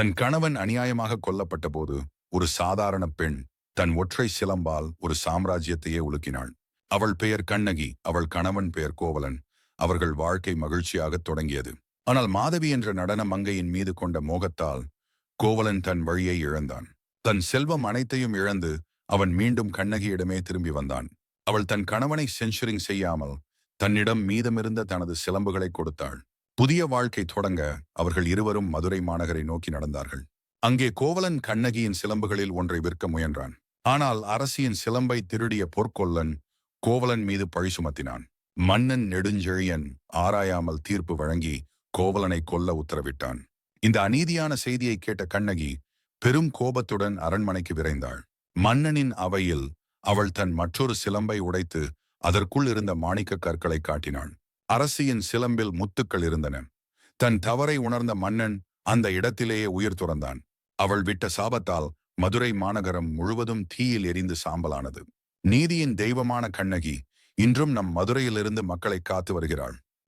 தன் கணவன் அநியாயமாக கொல்லப்பட்ட போது ஒரு சாதாரண பெண் தன் ஒற்றை சிலம்பால் ஒரு சாம்ராஜ்யத்தையே உலுக்கினாள். அவள் பெயர் கண்ணகி அவள் கணவன் பெயர் கோவலன். அவர்கள் வாழ்க்கை மகிழ்ச்சியாகத் தொடங்கியது. ஆனால் மாதவி என்ற நடன மங்கையின் மீது கொண்ட மோகத்தால் கோவலன் தன் வழியை இழந்தான். தன் செல்வம் அனைத்தையும் இழந்து அவன் மீண்டும் கண்ணகியிடமே திரும்பி வந்தான். அவள் தன் கணவனை சென்சுரிங் செய்யாமல் தன்னிடம் மீதமிருந்த தனது சிலம்புகளை கொடுத்தாள். புதிய வாழ்க்கை தொடங்க அவர்கள் இருவரும் மதுரை மாநகரை நோக்கி நடந்தார்கள். அங்கே கோவலன் கண்ணகியின் சிலம்புகளில் ஒன்றை விற்க முயன்றான். ஆனால் அரசியின் சிலம்பை திருடிய பொற்கொல்லன் கோவலன் மீது பழி சுமத்தினான். மன்னன் நெடுஞ்செழியன் ஆராயாமல் தீர்ப்பு வழங்கி கோவலனை கொல்ல உத்தரவிட்டான். இந்த அநீதியான செய்தியை கேட்ட கண்ணகி பெரும் கோபத்துடன் அரண்மனைக்கு விரைந்தாள். மன்னனின் அவையில் அவள் தன் மற்றொரு சிலம்பை உடைத்து அதற்குள் இருந்த மாணிக்க கற்களை காட்டினாள். அரசியின் சிலம்பில் முத்துக்கள் இருந்தன. தன் தவறை உணர்ந்த மன்னன் அந்த இடத்திலேயே உயிர் துறந்தான். அவள் விட்ட சாபத்தால் மதுரை மாநகரம் முழுவதும் தீயில் எரிந்து சாம்பலானது. நீதியின் தெய்வமான கண்ணகி இன்றும் நம் மதுரையிலிருந்து மக்களை காத்து வருகிறாள்.